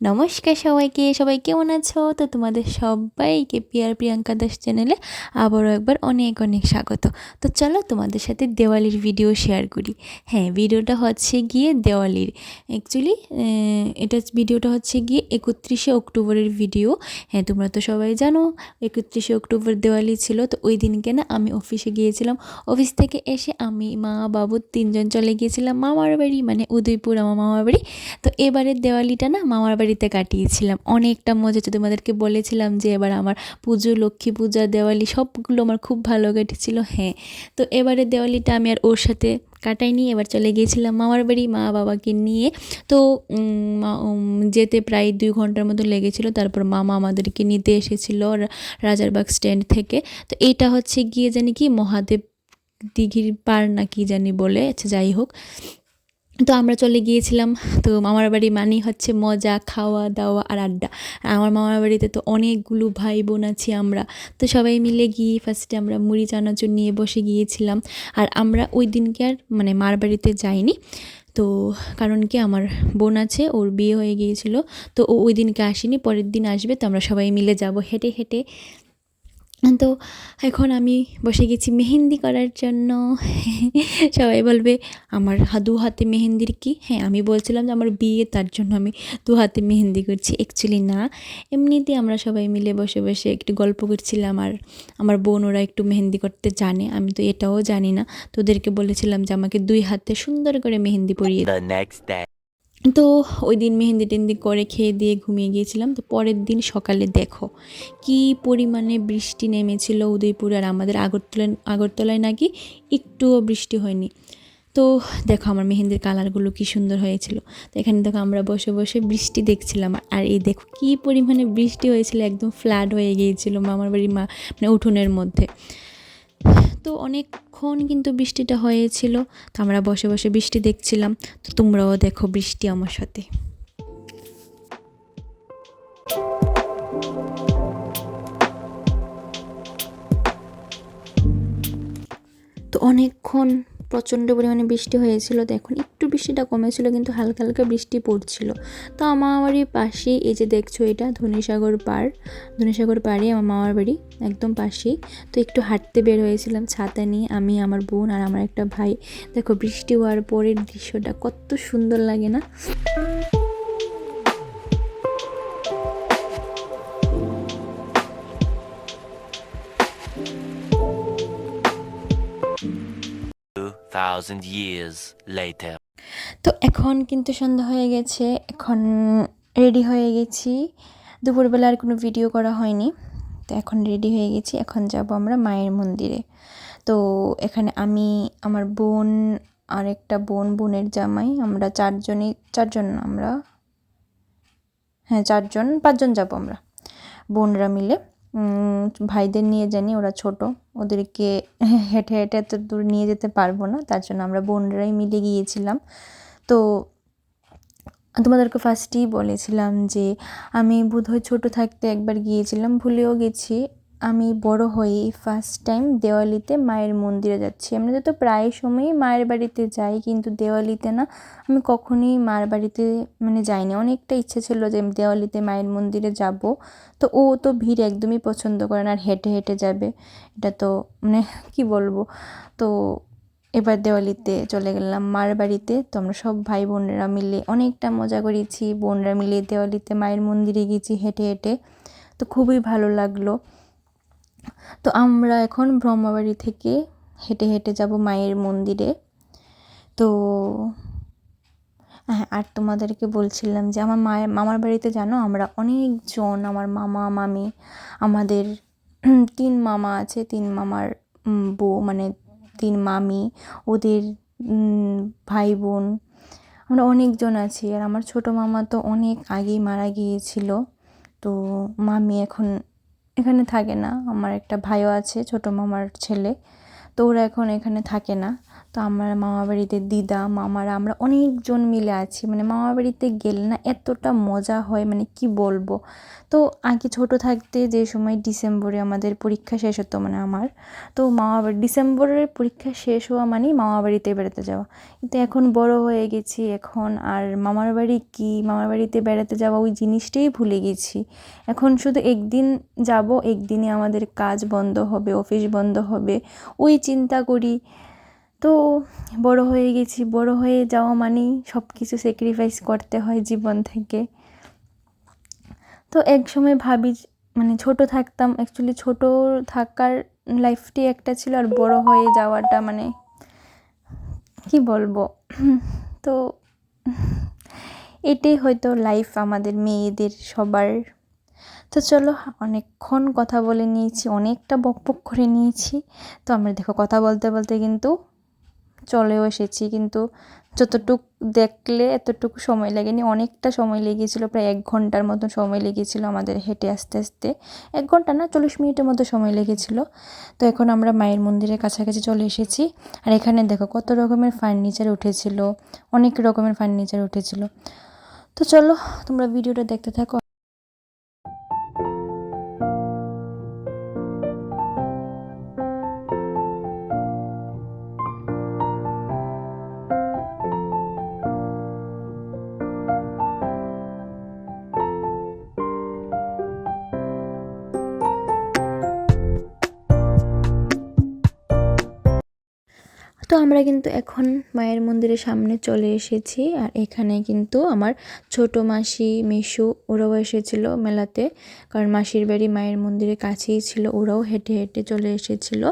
নমস্কার সবাইকে, সবাই কেমন আছো? তো তোমাদের সবাইকে পিয়ার প্রিয়াঙ্কা দাস চ্যানেলে আবারও একবার অনেক অনেক স্বাগত। তো চলো তোমাদের সাথে দেওয়ালির ভিডিও শেয়ার করি। হ্যাঁ ভিডিওটা হচ্ছে গিয়ে দেওয়ালির। অ্যাকচুয়ালি এটা ভিডিওটা হচ্ছে গিয়ে একত্রিশে অক্টোবরের ভিডিও। হ্যাঁ তোমরা তো সবাই জানো, একত্রিশে অক্টোবর দেওয়ালি ছিল। তো ওই দিনকে না আমি অফিসে গিয়েছিলাম। অফিস থেকে এসে আমি, মা, বাবু তিনজন চলে গিয়েছিলাম। মামার বাড়ি মানে উদয়পুর, আমার মামার বাড়ি। তো এবারের দেওয়ালিটা না মামার বাড়িতে কাটিয়েছিলাম। অনেকটা মজা হচ্ছে। তোমাদেরকে বলেছিলাম যে এবার আমার পুজো, লক্ষ্মী পূজা, দেওয়ালি সবগুলো আমার খুব ভালো কেটেছিল। হ্যাঁ তো এবারে দেওয়ালিটা আমি আর ওর সাথে কাটাইনি। এবার চলে গিয়েছিলাম মামার বাড়ি, মা বাবাকে নিয়ে। তো যেতে প্রায় দুই ঘণ্টার মতো লেগেছিল। তারপর মামা আমাদেরকে নিতে এসেছিল রাজারবাগ স্ট্যান্ড থেকে। তো এটা হচ্ছে গিয়ে জানি কি মহাদেব দিঘির পার না কি জানি বলে। আচ্ছা যাই হোক। তো আমরা চলে গিয়েছিলাম, তো মামার বাড়ি মানেই হচ্ছে মজা, খাওয়া, দাওয়া আর আড্ডা। আমার মামার বাড়িতে তো অনেকগুলো ভাই বোন আছি আমরা। তো সবাই মিলে গিয়ে ফার্স্টে আমরা মুড়ি, চানাচুর নিয়ে বসে গিয়েছিলাম। আর আমরা ওই দিনকে আর মানে মার বাড়িতে যাইনি। তো কারণ কি আমার বোন আছে, ওর বিয়ে হয়ে গিয়েছিল। তো ও ওই দিনকে আসেনি, পরের দিন আসবে, তো আমরা সবাই মিলে যাব হেঁটে হেঁটে তো এখন আমি বসে গেছি মেহেন্দি করার জন্য। সবাই বলবে, আমার দু হাতে মেহেন্দির কি? হ্যাঁ আমি বলছিলাম যে আমার বিয়ে, তার জন্য আমি দু হাতে মেহেন্দি করছি। অ্যাকচুয়ালি না। এমনিতে আমরা সবাই মিলে বসে বসে একটু গল্প করছিলাম আর আমার বোন ওরা একটু মেহেন্দি করতে জানে। আমি তো এটাও জানি না। তো ওদেরকে বলেছিলাম যে আমাকে দুই হাতে সুন্দর করে মেহেন্দি পরিয়ে. তো ওই দিন মেহেন্দি টেহেন্দি করে খেয়ে দিয়ে ঘুমিয়ে গিয়েছিলাম। তো পরের দিন সকালে দেখো কি পরিমাণে বৃষ্টি নেমেছিল উদয়পুর আর আমাদের আগরতলায় আগরতলায় নাকি একটুও বৃষ্টি হয়নি। তো দেখো আমার মেহেন্দির কালারগুলো কি সুন্দর হয়েছিল। তো এখানে দেখো আমরা বসে বসে বৃষ্টি দেখছিলাম আর এই দেখো কী পরিমাণে বৃষ্টি হয়েছিল, একদম ফ্ল্যাট হয়ে গিয়েছিল মামার বাড়ি মা মানে উঠোনের মধ্যে। তো অনেকক্ষণ কিন্তু বৃষ্টিটা হয়েছিল, তো আমরা বসে বসে বৃষ্টি দেখছিলাম, তো তোমরাও দেখো বৃষ্টি আমার সাথে। তো অনেকক্ষণ প্রচণ্ড পরিমাণে বৃষ্টি হয়েছিল তো এখন একটু বৃষ্টিটা কমেছিল, কিন্তু হালকা হালকা বৃষ্টি পড়ছিল। তো আমার বাড়ির পাশেই, এই যে দেখছ এটা ধনেসাগর পাড় ধনীসাগর পাড়ে আমার মামার বাড়ি, একদম পাশেই। তো একটু হাঁটতে বের হয়েছিলাম, ছাতা নিয়ে আমি, আমার বোন আর আমার একটা ভাই। দেখো, বৃষ্টি হওয়ার পরের দৃশ্যটা কত সুন্দর লাগে না? Thousand years later. তো এখন কিন্তু সন্ধ্যা হয়ে গেছে, এখন রেডি হয়ে গেছি। দুপুরবেলা আর কোনো ভিডিও করা হয়নি, তো এখন রেডি হয়ে গেছি। এখন যাব আমরা মায়ের মন্দিরে। তো এখানে আমি, আমার বোন আর একটা বোন, বোনের জামাই, আমরা চারজনই, চারজন আমরা হ্যাঁ চারজন, পাঁচজন যাব আমরা, বোনরা মিলে। ভাইদের নিয়ে জানি, ওরা ছোট। ওদেরকে হেঁটে হেঁটে এত দূর নিয়ে যেতে পারব না, তার জন্য আমরা বোনরাই মিলে গিয়েছিলাম। তো তোমাদেরকে ফার্স্টেই বলেছিলাম যে, আমি বোধহয় ছোট থাকতে একবার গিয়েছিলাম, ভুলেও গেছি। আমি বড় হয়ে ফার্স্ট টাইম দেওয়ালিতে মায়ের মন্দিরে যাচ্ছি। আমরা তো প্রায় সময়ই মায়ের বাড়িতে যাই, কিন্তু দেওয়ালিতে না, আমি কখনোই মায়ের বাড়িতে মানে যাইনি। অনেকটা ইচ্ছে ছিল যে দেওয়ালিতে মায়ের মন্দিরে যাব। তো ও তো ভিড় একদমই পছন্দ করে না, আর হেঁটে হেঁটে যাবে। এটা তো মানে কি বলব? তো এবার দেওয়ালিতে চলে গেলাম মার বাড়িতে। তো আমরা সব ভাই বোনেরা মিলে অনেকটা মজা করেছি। বোনরা মিলে দেওয়ালিতে মায়ের মন্দিরে গেছি হেঁটে হেঁটে। তো খুবই ভালো লাগল। তো আমরা এখন ব্রহ্মাবাড়ি থেকে হেঁটে হেঁটে যাব মায়ের মন্দিরে। তো হ্যাঁ আর তোমাদেরকে বলছিলাম যে আমার মায়ের, মামার বাড়িতে জানো আমরা অনেকজন, আমার মামা, মামি, আমাদের তিন মামা আছে, তিন মামার বউ মানে তিন মামি, ওদের ভাই বোন, আমরা অনেকজন আছি। আর আমার ছোটো মামা তো অনেক আগেই মারা গিয়েছিল। তো মামি এখন এখানে থাকে না। আমার একটা ভাইও আছে, ছোটো মামার ছেলে। তো ওরা এখন এখানে থাকে না। তো আমার মামা বাড়িতে দিদা, মামারা আমরা অনেকজন মিলে আছি। মানে মামা বাড়িতে গেলে না এতটা মজা হয় মানে কি বলব? তো আগে ছোট থাকতে যে সময় ডিসেম্বরে আমাদের পরীক্ষা শেষ হতো মানে আমার, তো মামা বাড়ি, ডিসেম্বরের পরীক্ষা শেষ হওয়া মানেই মামা বাড়িতে বেড়াতে যাওয়া। কিন্তু এখন বড় হয়ে গেছি, এখন আর মামার বাড়ি কি, মামার বাড়িতে বেড়াতে যাওয়া ওই জিনিসটাই ভুলে গেছি। এখন শুধু একদিন যাব একদিনে আমাদের কাজ বন্ধ হবে, অফিস বন্ধ হবে, ওই চিন্তা করি তো বড় হয়ে গেছি। বড় হয়ে যাওয়া মানেই সব কিছু স্যাক্রিফাইস করতে হয় জীবন থেকে। তো এক সময় ভাবি মানে ছোট থাকতাম অ্যাকচুয়ালি ছোট থাকার লাইফটি একটা ছিল আর বড় হয়ে যাওয়াটা মানে কি বলব? তো এটাই হয়তো লাইফ আমাদের মেয়েদের সবার। তো চলো, অনেকক্ষণ কথা বলে নিয়েছি, অনেকটা বকবক করে নিয়েছি। তো আমরা দেখো কথা বলতে বলতে কিন্তু চলেও এসেছি, কিন্তু যতটুক দেখলে এতটুকু সময় লাগেনি। অনেকটা সময় লেগেছিল, প্রায় এক ঘণ্টার মতো সময় লেগেছিল আমাদের হেঁটে আস্তে আস্তে। এক ঘণ্টা না, চল্লিশ মিনিটের মতো সময় লেগেছিলো। তো এখন আমরা মায়ের মন্দিরের কাছাকাছি চলে এসেছি। আর এখানে দেখো কত রকমের ফার্নিচার উঠেছিল, অনেক রকমের ফার্নিচার উঠেছিল। তো চলো, তোমরা ভিডিওটা দেখতে থাকো। তো আমরা কিন্তু এখন মায়ের মন্দিরের সামনে চলে এসেছি। আর এখানে কিন্তু আমার ছোট মাসি মিশু, ওরাও এসেছিল মেলাতে। কারণ মাসির বাড়ি মায়ের মন্দিরের কাছেই ছিল, ওরাও হেঁটে হেঁটে চলে এসেছিল।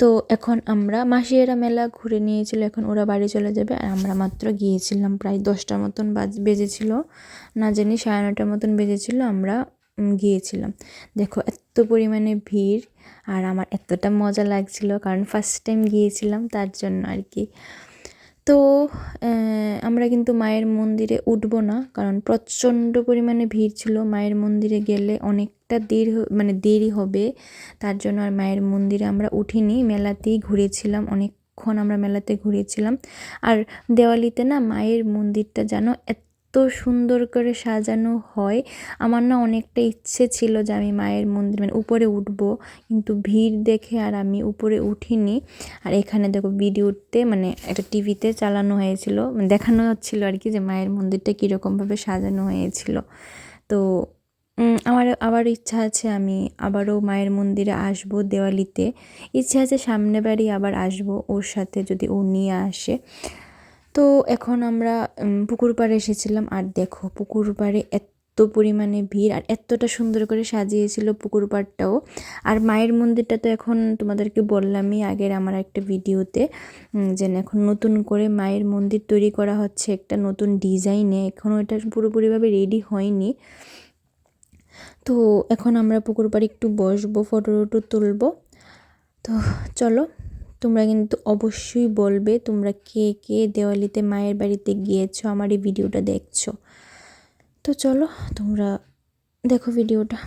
তো এখন আমরা, মাসিয়েরা মেলা ঘুরে নিয়েছিল, এখন ওরা বাড়ি চলে যাবে। আর আমরা মাত্র গিয়েছিলাম, প্রায় দশটার মতন বাজ, বেজেছিল। না জানি সাড়ে নটার মতন বেজেছিল, আমরা গিয়েছিলাম। দেখো, এত পরিমাণে ভিড় আর আমার এতটা মজা লাগছিল কারণ ফার্স্ট টাইম গিয়েছিলাম তার জন্য আর কি। তো আমরা কিন্তু মায়ের মন্দিরে উঠবো না কারণ প্রচণ্ড পরিমাণে ভিড় ছিল। মায়ের মন্দিরে গেলে অনেকটা দেরি মানে দেরি হবে। তার জন্য আর মায়ের মন্দিরে আমরা উঠিনি। মেলাতেই ঘুরেছিলাম, অনেকক্ষণ আমরা মেলাতে ঘুরেছিলাম। আর দেওয়ালিতে না মায়ের মন্দিরটা যেন এত সুন্দর করে সাজানো হয়। আমার না অনেকটা ইচ্ছে ছিল যে আমি মায়ের মন্দির মানে উপরে উঠব, কিন্তু ভিড় দেখে আর আমি উপরে উঠিনি। আর এখানে দেখো ভিডিওতে মানে একটা টিভিতে চালানো হয়েছিল মানে দেখানো হচ্ছিল আর কি যে মায়ের মন্দিরটা কীরকমভাবে সাজানো হয়েছিল। তো আমার আবার ইচ্ছা আছে আমি আবারও মায়ের মন্দিরে আসব দেওয়ালিতে। ইচ্ছা আছে সামনে বাড়ি আবার আসব ওর সাথে যদি ও নিয়ে আসে। তো এখন আমরা পুকুর পাড়ে এসেছিলাম। আর দেখো, পুকুর পাড়ে এত পরিমাণে ভিড় আর এতটা সুন্দর করে সাজিয়েছিল পুকুর পাড়টাও। আর মায়ের মন্দিরটা তো এখন তোমাদেরকে বললামই আগের আমার একটা ভিডিওতে যে এখন নতুন করে মায়ের মন্দির তৈরি করা হচ্ছে, একটা নতুন ডিজাইনে এখনও এটা পুরোপুরিভাবে রেডি হয়নি। তো এখন আমরা পুকুর পাড়ে একটু বসবো ফটো টটো তুলবো। তো চলো। তোমরা কিন্তু অবশ্যই বলবে তোমরা কে কে দেওয়ালিতে মায়ের বাড়িতে গিয়েছো, আমার এই ভিডিওটা দেখছ। তো চলো তোমরা দেখো ভিডিওটা।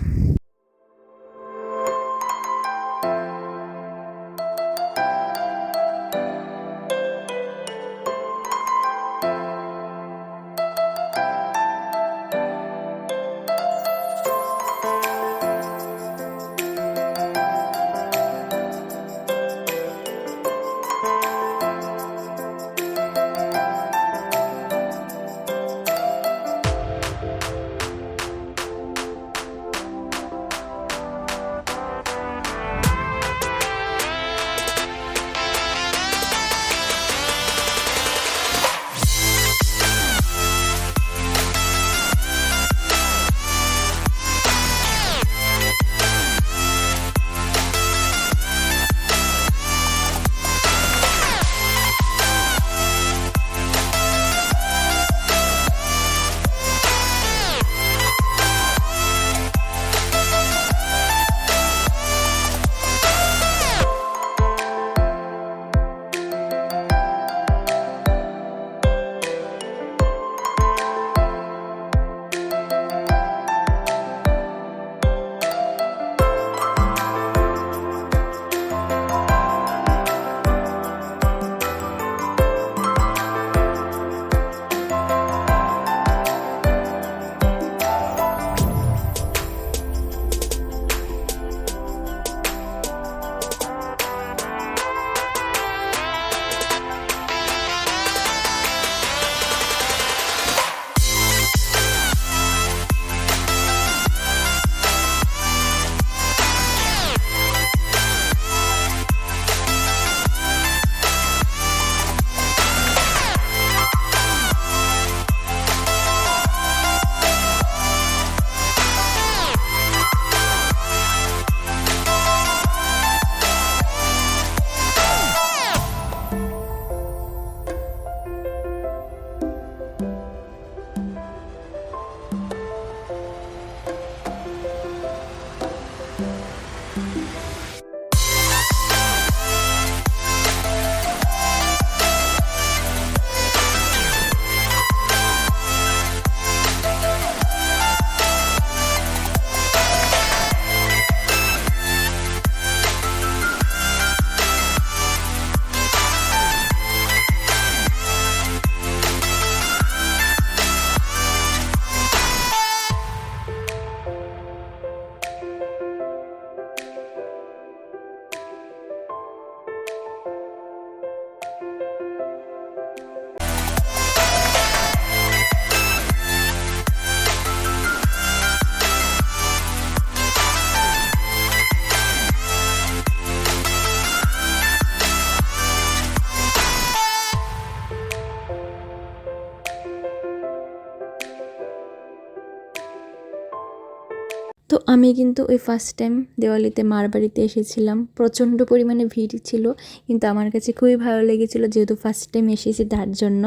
তো আমি কিন্তু ওই ফার্স্ট টাইম দেওয়ালিতে মার বাড়িতে এসেছিলাম। প্রচণ্ড পরিমাণে ভিড় ছিল, কিন্তু আমার কাছে খুবই ভালো লেগেছিলো যেহেতু ফার্স্ট টাইম এসেছি তার জন্য।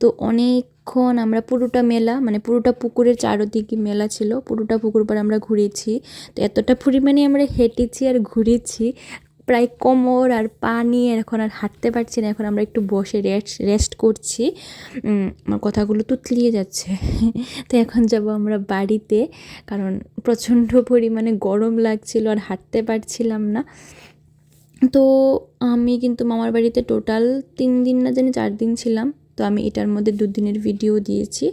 তো অনেকক্ষণ আমরা পুরোটা মেলা মানে পুরোটা পুকুরের চারোদিকে মেলা ছিল, পুরোটা পুকুর পর আমরা ঘুরেছি। তো এতটা পরিমাণে আমরা হেঁটেছি আর ঘুরেছি প্রায় কোমর আর পা নিয়ে এখন আর হাঁটতে পারছি না। এখন আমরা একটু বসে রেস্ট রেস্ট করছি। আমার কথাগুলো তুতলিয়ে যাচ্ছে। তো এখন যাব আমরা বাড়িতে, কারণ প্রচণ্ড পরিমাণে গরম লাগছিল আর হাঁটতে পারছিলাম না। তো আমি কিন্তু মামার বাড়িতে টোটাল তিন দিন না জানি, চার দিন ছিলাম। তো আমি এটার মধ্যে দুদিনের ভিডিও দিয়েছি।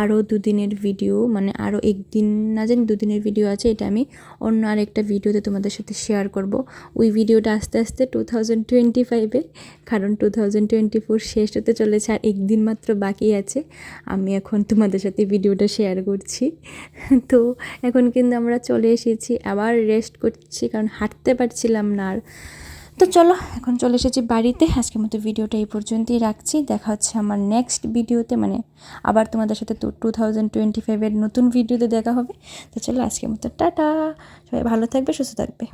আরও দুদিনের ভিডিও মানে আরও একদিন না জানি দুদিনের ভিডিও আছে, এটা আমি অন্য আরেকটা ভিডিওতে তোমাদের সাথে শেয়ার করব। ওই ভিডিওটা আস্তে আস্তে টু থাউজেন্ড টোয়েন্টি ফাইভে কারণ টু থাউজেন্ড টোয়েন্টি ফোর শেষ হতে চলেছে আর একদিন মাত্র বাকি আছে। আমি এখন তোমাদের সাথে ভিডিওটা শেয়ার করছি। তো এখন কিন্তু আমরা চলে এসেছি, আবার রেস্ট করছি, কারণ হাঁটতে পারছিলাম না আর। তো চলো, এখন চলে এসেছি বাড়িতে। আজকের মতো ভিডিওটা এই পর্যন্তই রাখছি। দেখা হচ্ছে আমার নেক্সট ভিডিওতে মানে আবার তোমাদের সাথে টু থাউজেন্ড টোয়েন্টি ফাইভের নতুন ভিডিওতে দেখা হবে। তো চলো, আজকের মতো টাটা। সবাই ভালো থাকবে, সুস্থ থাকবে।